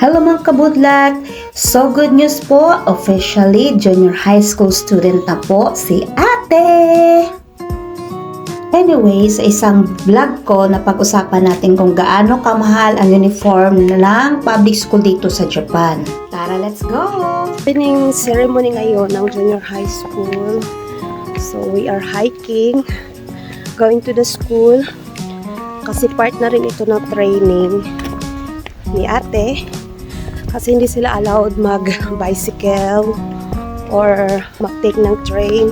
Hello mga kabudlat! So good news po, officially junior high school student na po si ate! Anyway, sa isang vlog ko na pag-usapan natin kung gaano kamahal ang uniform ng public school dito sa Japan. Tara, let's go! Opening ceremony ngayon ng junior high school. So we are hiking, going to the school. Kasi part na rin ito ng training ni ate. Kasi hindi sila allowed mag-bicycle or mag-take ng train.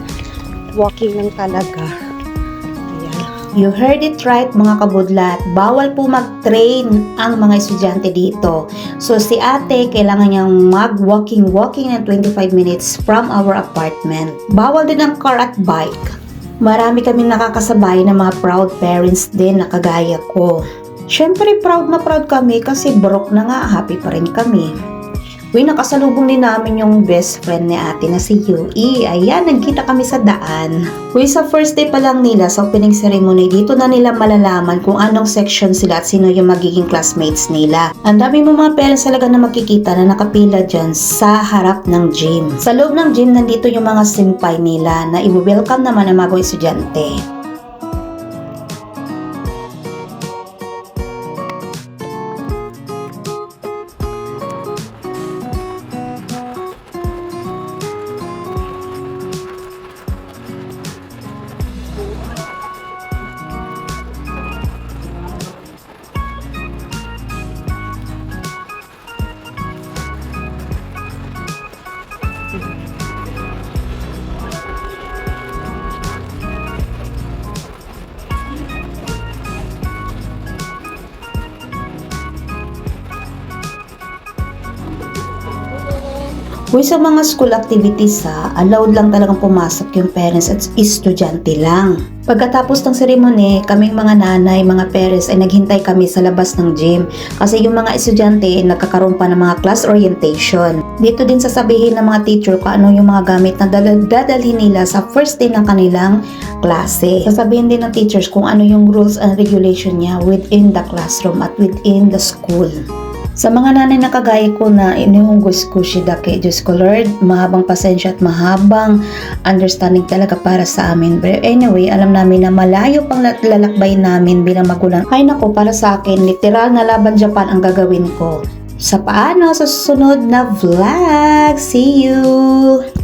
Walking lang talaga. Ayan. You heard it right mga kabudlat, bawal po mag-train ang mga estudyante dito. So si ate, kailangan niyang mag-walking-walking ng 25 minutes from our apartment. Bawal din ang car at bike. Marami kami nakakasabay na mga proud parents din na kagaya ko. Siyempre proud na proud kami kasi broke na nga, happy pa rin kami. Uy, nakasalubong din namin yung best friend ni ate na si Yui. Ayan, nagkita kami sa daan. Uy, sa first day pa lang nila sa opening ceremony, dito na nila malalaman kung anong section sila at sino yung magiging classmates nila. Ang dami mo mga parents talaga na makikita na nakapila dyan sa harap ng gym. Sa loob ng gym, nandito yung mga senpai nila na i-welcome naman ang mga estudyante. Kung sa mga school activities ha, allowed lang talagang pumasok yung parents at estudyante lang. Pagkatapos ng seremony, kaming mga nanay, mga parents ay naghintay kami sa labas ng gym kasi yung mga estudyante nagkakaroon pa ng mga class orientation. Dito din sasabihin ng mga teacher kung ano yung mga gamit na dal- dadalhin nila sa first day ng kanilang klase. Sasabihin din ng teachers kung ano yung rules and regulation niya within the classroom at within the school. Sa mga nanay na kagaya ko na inihunggos ko si Dake, Diyos ko Lord, mahabang pasensya at mahabang understanding talaga para sa amin. But anyway, alam namin na malayo pang lalakbay namin bilang magulang. Ay nako, para sa akin, literal na laban Japan ang gagawin ko. Sa paano sa susunod na vlog. See you!